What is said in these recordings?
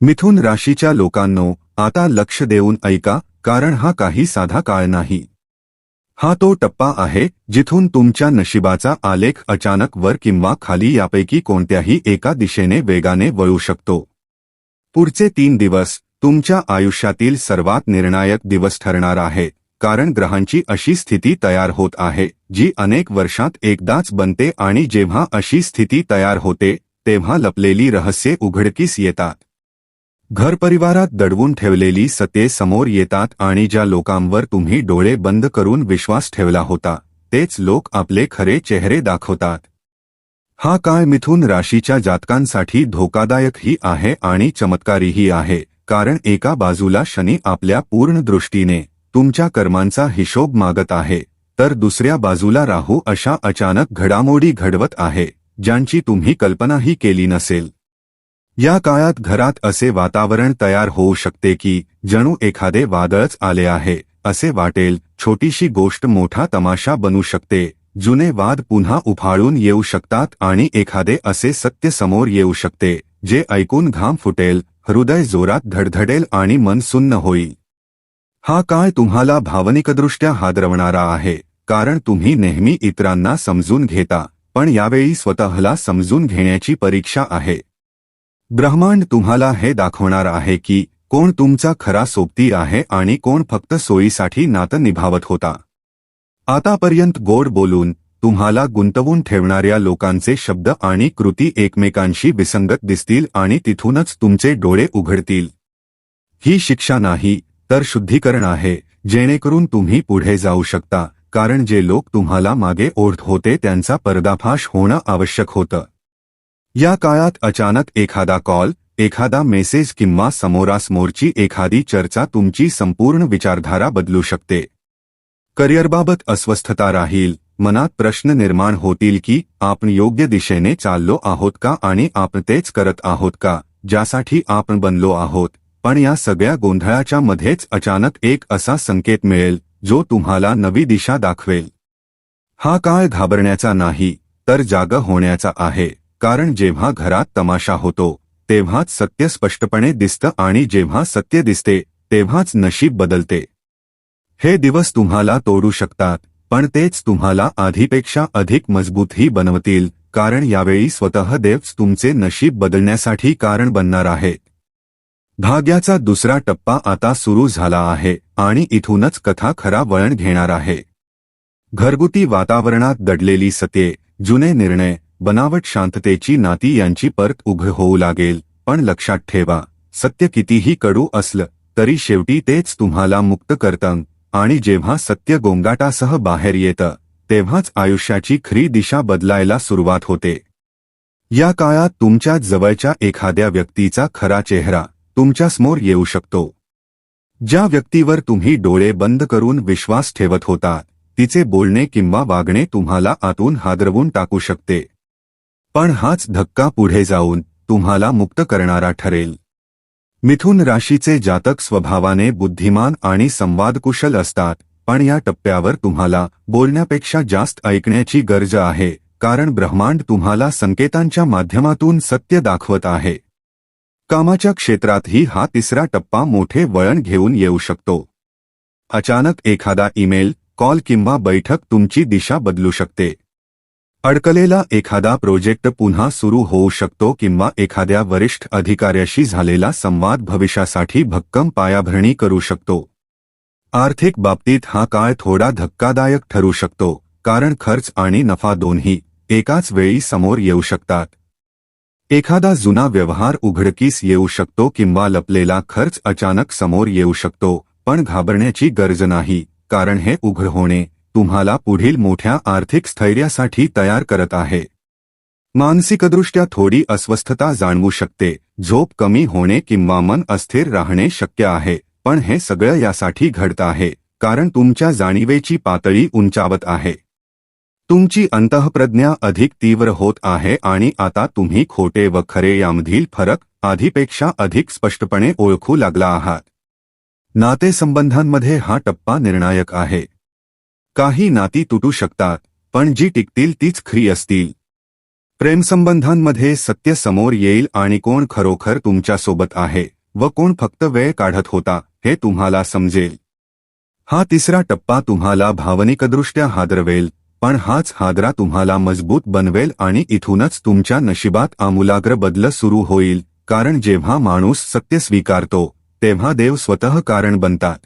मिथुन राशीच्या लोकांनो आता लक्ष देऊन ऐका कारण हा काही साधा काळ नाही. हा तो टप्पा आहे जिथून तुमच्या नशिबाचा आलेख अचानक वर किंवा खाली यापैकी कोणत्याही एका दिशेने वेगाने वळू शकतो. पुढचे तीन दिवस तुमच्या आयुष्यातील सर्वात निर्णायक दिवस ठरणार आहे कारण ग्रहांची अशी स्थिती तयार होत आहे जी अनेक वर्षात एकदाच बनते आणि जेव्हा अशी स्थिती तयार होते तेव्हा लपलेली रहस्ये उघडकीस येतात. घरपरिवारात दडवून ठेवलेली सत्ये समोर येतात आणि ज्या लोकांवर तुम्ही डोळे बंद करून विश्वास ठेवला होता तेच लोक आपले खरे चेहरे दाखवतात. हा काळ मिथून राशीच्या जातकांसाठी धोकादायकही आहे आणि चमत्कारीही आहे कारण एका बाजूला शनी आपल्या पूर्ण दृष्टीने तुमच्या कर्मांचा हिशोब मागत आहे तर दुसऱ्या बाजूला राहू अशा अचानक घडामोडी घडवत आहे ज्यांची तुम्ही कल्पनाही केली नसेल. या काळात घरात असे वातावरण तयार होऊ शकते की जणू एखादे वादळच आले आहे असे वाटेल छोटीशी गोष्ट मोठा तमाशा बनू शकते जुने वाद पुन्हा उफाळून येऊ शकतात आणि एखादे असे सत्य समोर येऊ शकते जे ऐकून घाम फुटेल हृदय जोरात धडधडेल आणि मन सुन्न होईल. हा काळ तुम्हाला भावनिकदृष्ट्या हादरवणारा आहे कारण तुम्ही नेहमी इतरांना समजून घेता पण यावेळी स्वतःला समजून घेण्याची परीक्षा आहे. ब्रह्मांड तुम्हाला हे दाखवणार आहे की कोण तुमचा खरा सोबती आहे आणि कोण फक्त सोयीसाठी नातं निभावत होता. आतापर्यंत गोड बोलून तुम्हाला गुंतवून ठेवणाऱ्या लोकांचे शब्द आणि कृती एकमेकांशी विसंगत दिसतील आणि तिथूनच तुमचे डोळे उघडतील. ही शिक्षा नाही तर शुद्धीकरण आहे जेणेकरून तुम्ही पुढे जाऊ शकता कारण जे लोक तुम्हाला मागे ओढत होते त्यांचा पर्दाफाश होणं आवश्यक होतं. या काळात अचानक एखादा कॉल एखादा मेसेज किंवा समोरासमोरची एखादी चर्चा तुमची संपूर्ण विचारधारा बदलू शकते. करिअरबाबत अस्वस्थता राहील मनात प्रश्न निर्माण होतील की आपण योग्य दिशेने चाललो आहोत का आणि आपण तेच करत आहोत का ज्यासाठी आपण बनलो आहोत पण या सगळ्या गोंधळाच्या मध्येच अचानक एक असा संकेत मिळेल जो तुम्हाला नवी दिशा दाखवेल. हा काळ घाबरण्याचा नाही तर जाग होण्याचा आहे. कारण जेव्हा घरात तमाशा होतो तेव्हाच सत्य स्पष्टपणे दिसतं आणि जेव्हा सत्य दिसते तेव्हाच नशीब बदलते. हे दिवस तुम्हाला तोडू शकतात पण तेच तुम्हाला आधीपेक्षा अधिक मजबूतही बनवतील कारण यावेळी स्वतः देवच तुमचे नशीब बदलण्यासाठी कारण बनणार आहेत भाग्याचा दुसरा टप्पा आता सुरू झाला आहे आणि इथूनच कथा खरा वळण घेणार आहे. घरगुती वातावरणात दडलेली सत्ये जुने निर्णय बनावट शांततेची नाती यांची परत उघ होऊ लागेल. पण लक्षात ठेवा सत्य कितीही कडू असलं तरी शेवटी तेच तुम्हाला मुक्त करतं. आणि जेव्हा सत्य गोंगाटासह बाहेर येतं तेव्हाच आयुष्याची खरी दिशा बदलायला सुरुवात होते. या काळात तुमच्या जवळच्या एखाद्या व्यक्तीचा खरा चेहरा तुमच्यासमोर येऊ शकतो. ज्या व्यक्तीवर तुम्ही डोळे बंद करून विश्वास ठेवत होता तिचे बोलणे किंवा वागणे तुम्हाला आतून हादरवून टाकू शकते. पण हाच धक्का पुढे जाऊन तुम्हाला मुक्त करणारा ठरेल. मिथुन राशीचे जातक स्वभावाने बुद्धिमान आणि संवादकुशल असतात पण या टप्प्यावर तुम्हाला बोलण्यापेक्षा जास्त ऐकण्याची गरज आहे कारण ब्रह्मांड तुम्हाला संकेतांच्या माध्यमातून सत्य दाखवत आहे. कामाच्या क्षेत्रातही हा तिसरा टप्पा मोठे वळण घेऊन येऊ शकतो. अचानक एखादा ईमेल कॉल किंवा बैठक तुमची दिशा बदलू शकते अडकलेला एखादा प्रोजेक्ट पुन्हा सुरू होऊ शकतो किंवा एखाद्या वरिष्ठ अधिकाऱ्याशी झालेला संवाद भविष्यासाठी भक्कम पायाभरणी करू शकतो. आर्थिक बाबतीत हा काळ थोडा धक्कादायक ठरू शकतो कारण खर्च आणि नफा दोन्ही एकाच वेळी समोर येऊ शकतात. एखादा जुना व्यवहार उघडकीस येऊ शकतो किंवा लपलेला खर्च अचानक समोर येऊ शकतो पण घाबरण्याची गरज नाही कारण हे उघड होणे तुम्हाला पुढील मोठ्या आर्थिक स्थैर्यासाठी तयार करत आहे. मानसिकदृष्ट्या थोडी अस्वस्थता जाणवू शकते. झोप कमी होणे किंवा मन अस्थिर राहणे शक्य आहे पण हे सगळं यासाठी घडतं आहे कारण तुमच्या जाणीवेची पातळी उंचावत आहे. तुमची अंतःप्रज्ञा अधिक तीव्र होत आहे आणि आता तुम्ही खोटे व खरे यामधील फरक आधीपेक्षा अधिक स्पष्टपणे ओळखू लागला आहात. नातेसंबंधांमध्ये हा टप्पा निर्णायक आहे. काही नाती तुटू शकतात पण जी टिकतील तीच खरी असतील. प्रेमसंबंधांमध्ये सत्य समोर येईल आणि कोण खरोखर तुमच्यासोबत आहे व कोण फक्त वेळ काढत होता हे तुम्हाला समजेल. हा तिसरा टप्पा तुम्हाला भावनिकदृष्ट्या हादरवेल पण हाच हादरा तुम्हाला मजबूत बनवेल आणि इथूनच तुमच्या नशिबात आमूलाग्र बदल सुरू होईल कारण जेव्हा माणूस सत्य स्वीकारतो तेव्हा देव स्वतः कारण बनतात.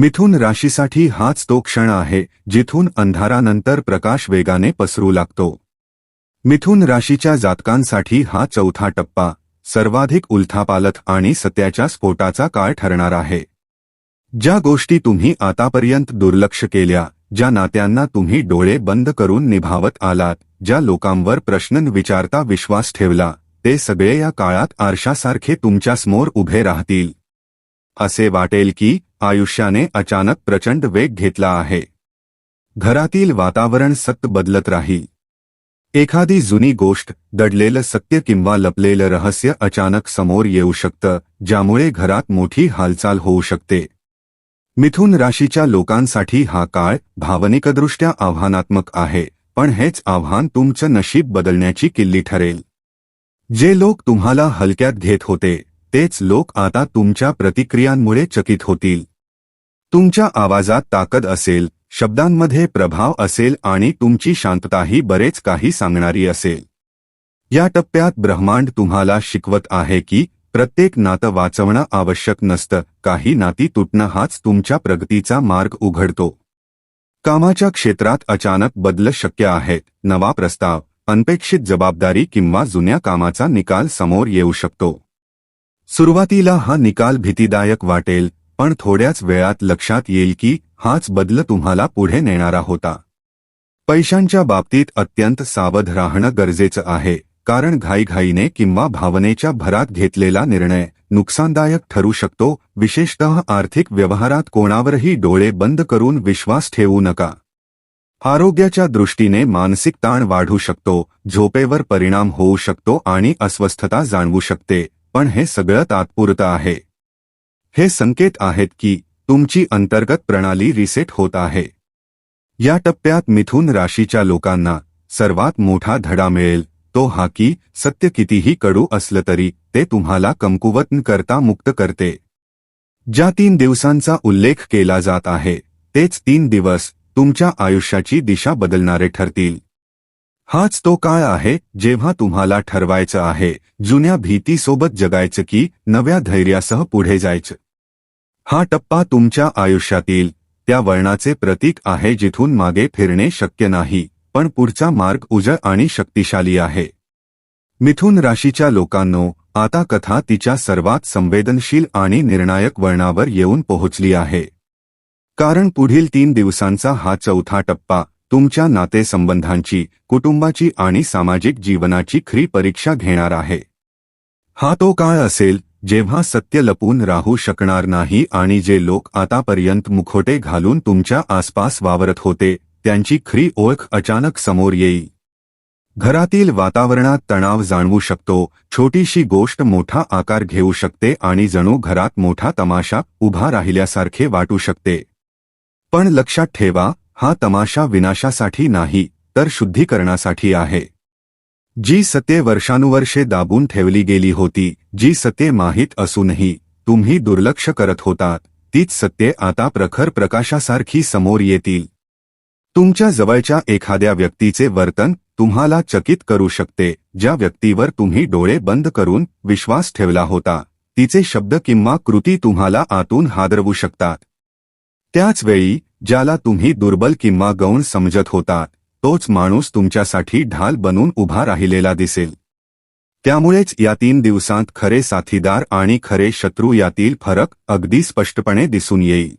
मिथुन राशीसाठी हाच तो क्षण आहे जिथून अंधारानंतर प्रकाश वेगाने पसरू लागतो. मिथुन राशीच्या जातकांसाठी हा चौथा टप्पा सर्वाधिक उलथापालथ आणि सत्याच्या स्फोटाचा काळ ठरणार आहे. ज्या गोष्टी तुम्ही आतापर्यंत दुर्लक्ष केल्या ज्या नात्यांना तुम्ही डोळे बंद करून निभावत आलात ज्या लोकांवर प्रश्न विचारता विश्वास ठेवला ते सगळे या काळात आरशासारखे तुमच्यासमोर उभे राहतील. असे वाटेल की आयुष्याने अचानक प्रचंड वेग घेतला आहे. घरातील वातावरण सत्त बदलत राहील एखादी जुनी गोष्ट दडलेलं सत्य किंवा लपलेलं रहस्य अचानक समोर येऊ शकतं ज्यामुळे घरात मोठी हालचाल होऊ शकते. मिथुन राशीच्या लोकांसाठी हा काळ भावनिकदृष्ट्या आव्हानात्मक आहे पण हेच आव्हान तुमचं नशीब बदलण्याची किल्ली ठरेल. जे लोक तुम्हाला हलक्यात घेत होते तेच लोक आता तुमच्या प्रतिक्रियांमुळे चकित होतील. तुमच्या आवाजात ताकद असेल शब्दांमध्ये प्रभाव असेल आणि तुमची शांतताही बरेच काही सांगणारी असेल. या टप्प्यात ब्रह्मांड तुम्हाला शिकवत आहे की प्रत्येक नातं वाचवणं आवश्यक नसतं काही नाती तुटणं हाच तुमच्या प्रगतीचा मार्ग उघडतो. कामाच्या क्षेत्रात अचानक बदल शक्य आहेत नवा प्रस्ताव अनपेक्षित जबाबदारी किंवा जुन्या कामाचा निकाल समोर येऊ शकतो. सुरुवातीला हा निकाल भीतीदायक वाटेल पण थोड्याच वेळात लक्षात येईल की हाच बदल तुम्हाला पुढे नेणारा होता. पैशांच्या बाबतीत अत्यंत सावध राहणं गरजेचं आहे कारण घाईघाईने किंवा भावनेच्या भरात घेतलेला निर्णय नुकसानदायक ठरू शकतो विशेषतः आर्थिक व्यवहारात कोणावरही डोळे बंद करून विश्वास ठेवू नका. आरोग्याच्या दृष्टीने मानसिक ताण वाढू शकतो झोपेवर परिणाम होऊ शकतो आणि अस्वस्थता जाणवू शकते पण हे सगळं तात्पुरतं आहे. हे संकेत आहेत की तुमची अंतर्गत प्रणाली रिसेट होत आहे. या टप्प्यात मिथुन राशीच्या लोकांना सर्वात मोठा धडा मिळेल तो हा की सत्य कितीही कडू असलं तरी ते तुम्हाला कमकुवत करता मुक्त करते. ज्या तीन दिवसांचा उल्लेख केला जात आहे तेच तीन दिवस तुमच्या आयुष्याची दिशा बदलणारे ठरतील. हाच तो काळ आहे जेव्हा तुम्हाला ठरवायचं आहे जुन्या भीतीसोबत जगायचं की नव्या धैर्यासह पुढे जायचं. हा टप्पा तुमच्या आयुष्यातील त्या वळणाचे प्रतीक आहे जिथून मागे फिरणे शक्य नाही पण पुढचा मार्ग उजळ आणि शक्तिशाली आहे. मिथुन राशीच्या लोकांनो आता कथा तिच्या सर्वात संवेदनशील आणि निर्णायक वळणावर येऊन पोहोचली आहे. कारण पुढील तीन दिवसांचा हा चौथा टप्पा तुमच्या नातेसंबंधांची कुटुंबाची आणि सामाजिक जीवनाची खरी परीक्षा घेणार आहे. हा तो काळ असेल जेव्हा सत्य लपून राहू शकणार नाही आणि जे लोक आतापर्यंत मुखोटे घालून तुमच्या आसपास वावरत होते त्यांची खरी ओळख अचानक समोर येईल. घरातील वातावरणात तणाव जाणवू शकतो छोटीशी गोष्ट मोठा आकार घेऊ शकते आणि जणू घरात मोठा तमाशा उभा राहिल्यासारखे वाटू शकते. पण लक्षात ठेवा हा तमाशा विनाशासाठी नाही तर शुद्धीकरणासाठी आहे. जी सत्ये वर्षानुवर्षे दाबून ठेवली गेली होती जी सत्ये माहीत असूनही तुम्ही दुर्लक्ष करत होतात तीच सत्ये आता प्रखर प्रकाशासारखी समोर येतील. तुमच्या जवळच्या एखाद्या व्यक्तीचे वर्तन तुम्हाला चकित करू शकते ज्या व्यक्तीवर तुम्ही डोळे बंद करून विश्वास ठेवला होता तिचे शब्द किंवा कृती तुम्हाला आतून हादरवू शकतात. त्याच वेळी ज्याला तुम्ही दुर्बल किंवा गौण समजत होता तोच माणूस तुमच्यासाठी ढाल बनून उभा राहिलेला दिसेल. त्यामुळेच या तीन दिवसांत खरे साथीदार आणि खरे शत्रू यातील फरक अगदी स्पष्टपणे दिसून येईल.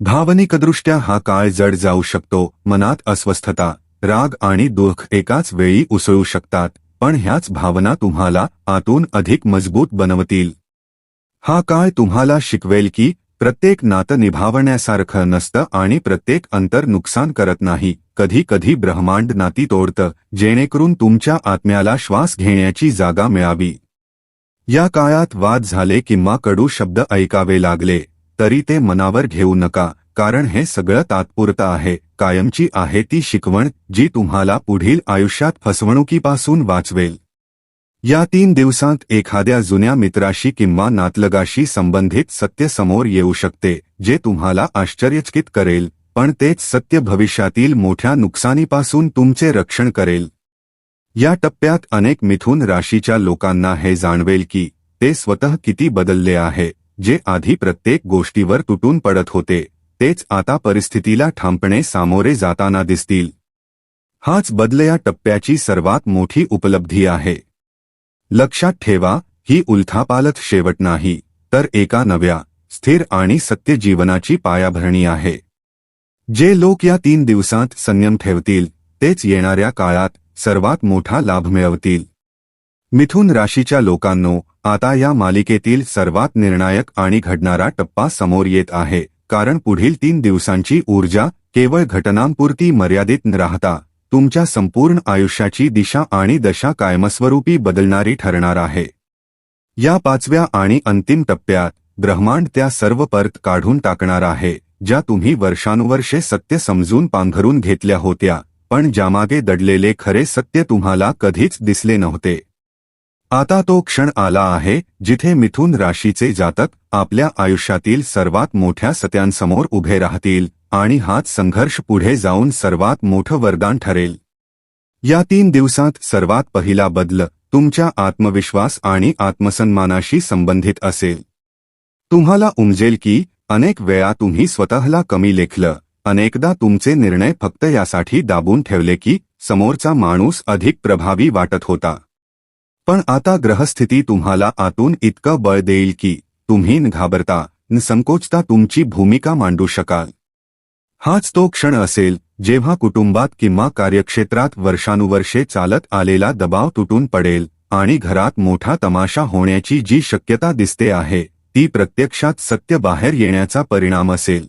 भावनिकदृष्ट्या हा काळ जड जाऊ शकतो मनात अस्वस्थता राग आणि दुःख एकाच वेळी उसळू शकतात पण ह्याच भावना तुम्हाला आतून अधिक मजबूत बनवतील. हा काळ तुम्हाला शिकवेल की प्रत्येक नातं निभावण्यासारखं नसतं आणि प्रत्येक अंतर नुकसान करत नाही. कधी कधी ब्रह्मांड नाती तोडतं जेणेकरून तुमच्या आत्म्याला श्वास घेण्याची जागा मिळावी. या काळात वाद झाले किंवा कडू शब्द ऐकावे लागले तरी ते मनावर घेऊ नका कारण हे सगळं तात्पुरतं आहे कायमची आहे ती शिकवण जी तुम्हाला पुढील आयुष्यात फसवणुकीपासून वाचवेल. या तीन दिवसांत एखाद्या जुन्या मित्राशी किंवा नातलगाशी संबंधित सत्य समोर येऊ शकते जे तुम्हाला आश्चर्यचकित करेल पण तेच सत्य भविष्यातील मोठ्या नुकसानीपासून तुमचे रक्षण करेल. या टप्प्यात अनेक मिथुन राशीच्या लोकांना हे जाणवेल की ते स्वतः किती बदलले आहे जे आधी प्रत्येक गोष्टीवर तुटून पडत होते तेच आता परिस्थितीला ठामपणे सामोरे जाताना दिसतील. हाच बदल या टप्प्याची सर्वात मोठी उपलब्धी आहे. लक्षात ठेवा ही उलथापालथ शेवट नाही तर एका नव्या स्थिर आणि सत्य जीवनाची पायाभरणी आहे. जे लोक या तीन दिवसांत संयम ठेवतील तेच येणाऱ्या काळात सर्वात मोठा लाभ मिळवतील. मिथुन राशीच्या लोकांनो आता या मालिकेतील सर्वात निर्णायक आणि घडणारा टप्पा समोर येत आहे कारण पुढील तीन दिवसांची ऊर्जा केवळ घटनांपुरती मर्यादित राहता. तुमच्या संपूर्ण आयुष्याची दिशा आणि दशा कायमस्वरूपी बदलणारी ठरणार आहे. या पाचव्या आणि अंतिम टप्प्यात ब्रह्मांड त्या सर्व परत काढून टाकणार आहे ज्या तुम्ही वर्षानुवर्षे सत्य समजून पांघरून घेतल्या होत्या पण ज्यामागे दडलेले खरे सत्य तुम्हाला कधीच दिसले नव्हते. आता तो क्षण आला आहे जिथे मिथुन राशीचे जातक आपल्या आयुष्यातील सर्वात मोठ्या सत्यांसमोर उभे राहतील आणि हाच संघर्ष पुढे जाऊन सर्वात मोठं वरदान ठरेल. या तीन दिवसात सर्वात पहिला बदल तुमच्या आत्मविश्वास आणि आत्मसन्मानाशी संबंधित असेल. तुम्हाला उमजेल की अनेक वेळा तुम्ही स्वतःला कमी लेखलं अनेकदा तुमचे निर्णय फक्त यासाठी दाबून ठेवले की समोरचा माणूस अधिक प्रभावी वाटत होता. पण आता ग्रहस्थिती तुम्हाला आतून इतकं बळ देईल की तुम्ही न घाबरता न संकोचता तुमची भूमिका मांडू शकाल. हाच तो क्षण असेल जेव्हा कुटुंबात किंवा कार्यक्षेत्रात वर्षानुवर्षे चालत आलेला दबाव तुटून पडेल आणि घरात मोठा तमाशा होण्याची जी शक्यता दिसते आहे ती प्रत्यक्षात सत्य बाहेर येण्याचा परिणाम असेल.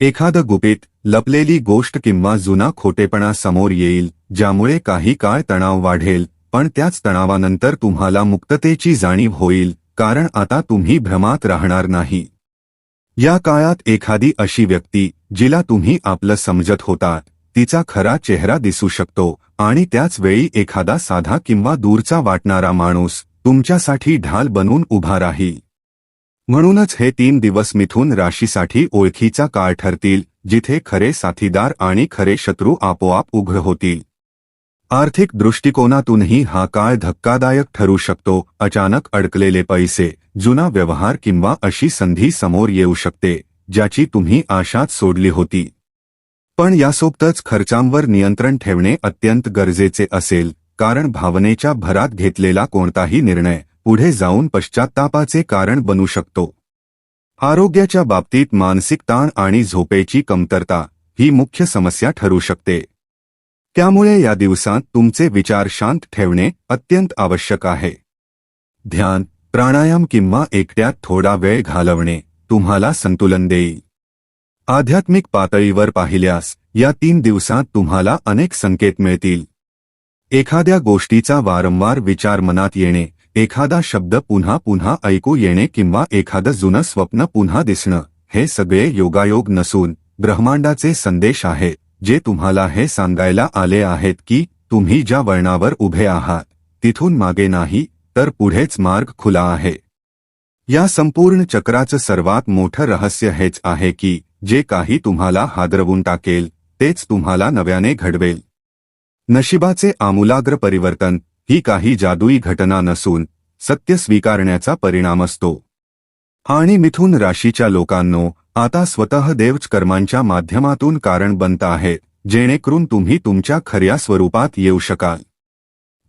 एखादं गुपित लपलेली गोष्ट किंवा जुना खोटेपणा समोर येईल ज्यामुळे काही काळ तणाव वाढेल पण त्याच तणावानंतर तुम्हाला मुक्ततेची जाणीव होईल कारण आता तुम्ही भ्रमात राहणार नाही. या काळात एखादी अशी व्यक्ती जिला तुम्ही आपलं समजत होता तिचा खरा चेहरा दिसू शकतो आणि त्याच वेळी एखादा साधा किंवा दूरचा वाटणारा माणूस तुमच्यासाठी ढाल बनून उभा राही म्हणूनच हे तीन दिवस मिथून राशीसाठी ओळखीचा काळ ठरतील जिथे खरे साथीदार आणि खरे शत्रू आपोआप उघड होतील. आर्थिक दृष्टिकोनातूनही हा काळ धक्कादायक ठरू शकतो. अचानक अडकलेले पैसे जुना व्यवहार किंवा अशी संधी समोर येऊ शकते ज्याची तुम्ही आशात सोडली होती. पण यासोबतच खर्चांवर नियंत्रण ठेवणे अत्यंत गरजेचे असेल कारण भावनेच्या भरात घेतलेला कोणताही निर्णय पुढे जाऊन पश्चात्तापाचे कारण बनू शकतो. आरोग्याच्या बाबतीत मानसिक ताण आणि झोपेची कमतरता ही मुख्य समस्या ठरू शकते. त्यामुळे या दिवसांत तुमचे विचार शांत ठेवणे अत्यंत आवश्यक आहे. ध्यान प्राणायाम किंवा एकट्यात थोडा वेळ घालवणे तुम्हाला संतुलन देईल. आध्यात्मिक पातळीवर पाहिल्यास या तीन दिवसात तुम्हाला अनेक संकेत मिळतील. एखाद्या गोष्टीचा वारंवार विचार मनात येणे एखादा शब्द पुन्हा पुन्हा ऐकू येणे किंवा एखादं जुनं स्वप्न पुन्हा दिसणं हे सगळे योगायोग नसून ब्रह्मांडाचे संदेश आहेत. जे तुम्हाला हे सांगायला आले आहेत की तुम्ही ज्या वळणावर उभे आहात तिथून मागे नाही तर पुढेच मार्ग खुला आहे. या संपूर्ण चक्राचं सर्वात मोठं रहस्य हेच आहे की जे काही तुम्हाला हादरवून टाकेल तेच तुम्हाला नव्याने घडवेल. नशिबाचे आमूलाग्र परिवर्तन ही काही जादुई घटना नसून सत्य स्वीकारण्याचा परिणाम असतो. आणि मिथून राशीच्या लोकांनो आता स्वतः देवच कर्मांच्या माध्यमातून कारण बनत आहेत जेणेकरून तुम्ही तुमच्या खऱ्या स्वरूपात येऊ शकाल.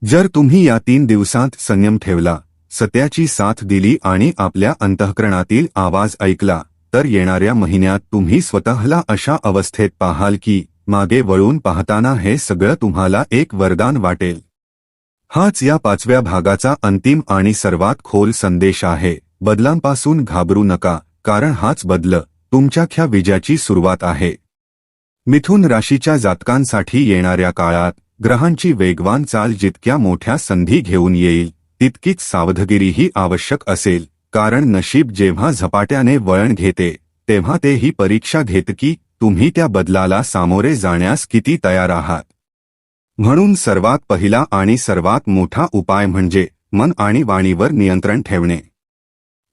जर तुम्ही या तीन दिवसांत संयम ठेवला सत्याची साथ दिली आणि आपल्या अंतःकरणातील आवाज ऐकला तर येणाऱ्या महिन्यात तुम्ही स्वतःला अशा अवस्थेत पाहाल की मागे वळून पाहताना हे सगळं तुम्हाला एक वरदान वाटेल. हाच या पाचव्या भागाचा अंतिम आणि सर्वात खोल संदेश आहे बदलांपासून घाबरू नका कारण हाच बदल तुमच्या विजयाची सुरुवात आहे. मिथुन राशीच्या जातकांसाठी येणाऱ्या काळात ग्रहांची वेगवान चाल जितक्या मोठ्या संधी घेऊन येईल तितकीच सावधगिरीही आवश्यक असेल कारण नशीब जेव्हा झपाट्याने वळण घेते तेव्हा ते ही परीक्षा घेत की तुम्ही त्या बदलाला सामोरे जाण्यास किती तयार आहात. म्हणून सर्वात पहिला आणि सर्वात मोठा उपाय म्हणजे मन आणि वाणीवर नियंत्रण ठेवणे.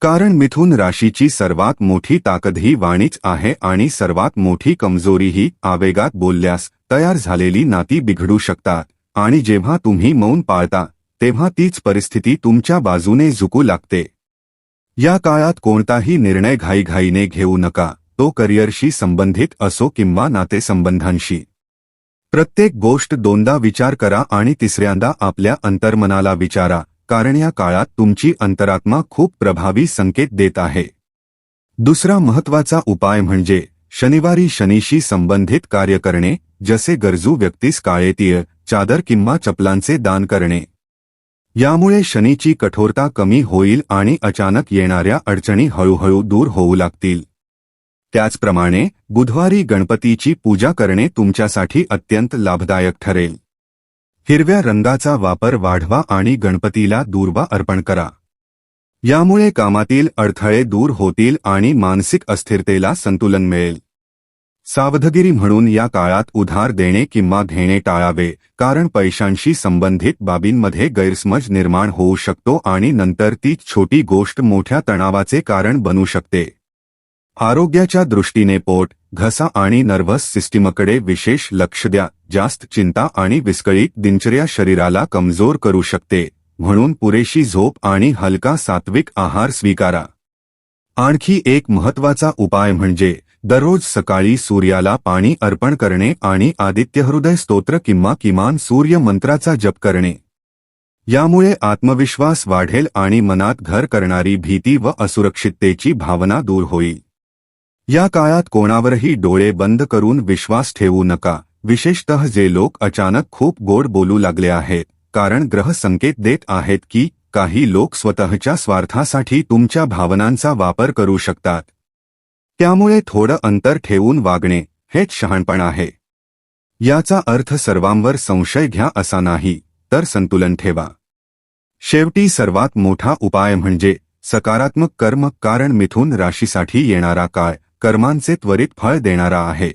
कारण मिथुन राशीची सर्वात मोठी ताकद ही वाणीच आहे आणि सर्वात मोठी कमजोरीही आवेगात बोलल्यास तयार झालेली नाती बिघडू शकतात. आणि जेव्हा तुम्ही मौन पाळता तेव्हा तीच परिस्थिती तुमच्या बाजूने झुकू लागते. या काळात कोणताही निर्णय घाईघाईने घेऊ नका. तो करिअरशी संबंधित असो किंवा नातेसंबंधांशी. प्रत्येक गोष्ट दोनदा विचार करा आणि तिसऱ्यांदा आपल्या अंतर्मनाला विचारा. कारण या काळात तुमची अंतरात्मा खूप प्रभावी संकेत देत आहे. दुसरा महत्त्वाचा उपाय म्हणजे शनिवारी शनीशी संबंधित कार्य करणे जसे गरजू व्यक्तीस काळेतीय चादर किंवा चपलांचे दान करणे. यामुळे शनीची कठोरता कमी होईल आणि अचानक येणाऱ्या अडचणी हळूहळू दूर होऊ लागतील. त्याचप्रमाणे बुधवारी गणपतीची पूजा करणे तुमच्यासाठी अत्यंत लाभदायक ठरेल. हिरव्या रंगाचा वापर वाढवा आणि गणपतीला दूर्वा अर्पण करा. यामुळे कामातील अडथळे दूर होतील आणि मानसिक अस्थिरतेला संतुलन मिळेल. सावधगिरी म्हणून या काळात उधार देणे किंवा घेणे टाळावे कारण पैशांशी संबंधित बाबींमध्ये गैरसमज निर्माण होऊ शकतो आणि नंतर ती छोटी गोष्ट मोठ्या तणावाचे कारण बनू शकते. आरोग्याच्या दृष्टीने पोट घसा आणि नर्व्हस सिस्टीमकडे विशेष लक्ष द्या जास्त चिंता आणि विस्कळीत दिनचर्या शरीराला कमजोर करू शकते म्हणून पुरेशी झोप आणि हलका सात्विक आहार स्वीकारा. आणखी एक महत्त्वाचा उपाय म्हणजे दररोज सकाळी सूर्याला पाणी अर्पण करणे आणि आदित्यहृदय स्तोत्र किंवा किमान सूर्य मंत्राचा जप करणे. यामुळे आत्मविश्वास वाढेल आणि मनात घर करणारी भीती व असुरक्षिततेची भावना दूर होईल. या काळात कोणावरही डोळे बंद करून विश्वास ठेवू नका. विशेषतः जे लोक अचानक खूप गोड बोलू लागले आहेत कारण ग्रह संकेत देत आहेत की काही लोक स्वतःच्या स्वार्थासाठी तुमच्या भावनांचा वापर करू शकतात. त्यामुळे थोडं अंतर ठेवून वागणे हेच शहाणपण आहे. याचा अर्थ सर्वांवर संशय घ्या असा नाही तर संतुलन ठेवा. शेवटी सर्वात मोठा उपाय म्हणजे सकारात्मक कर्म कारण मिथून राशीसाठी येणारा काळ. कर्मांचे त्वरित फळ देणारा आहे.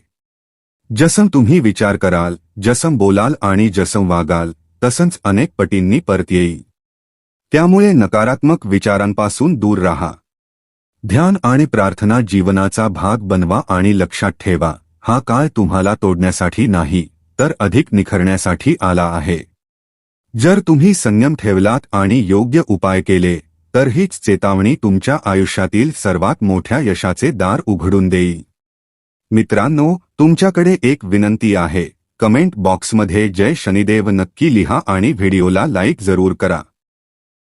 जसं तुम्ही विचार कराल जसं बोलाल आणि जसं वागाल तसंच अनेक पटींनी परत येईल. त्यामुळे नकारात्मक विचारांपासून दूर राहा. ध्यान आणि प्रार्थना जीवनाचा भाग बनवा आणि लक्षात ठेवा हा काळ तुम्हाला तोडण्यासाठी नाही तर अधिक निखरण्यासाठी आला आहे. जर तुम्ही संयम ठेवलात आणि योग्य उपाय केले तर हीच चेतावणी तुमच्या आयुष्यातील सर्वात मोठ्या यशाचे दार उघडून देईल. मित्रांनो तुमच्याकडे एक विनंती आहे. कमेंट बॉक्समध्ये जय शनिदेव नक्की लिहा आणि व्हिडिओला लाईक जरूर करा.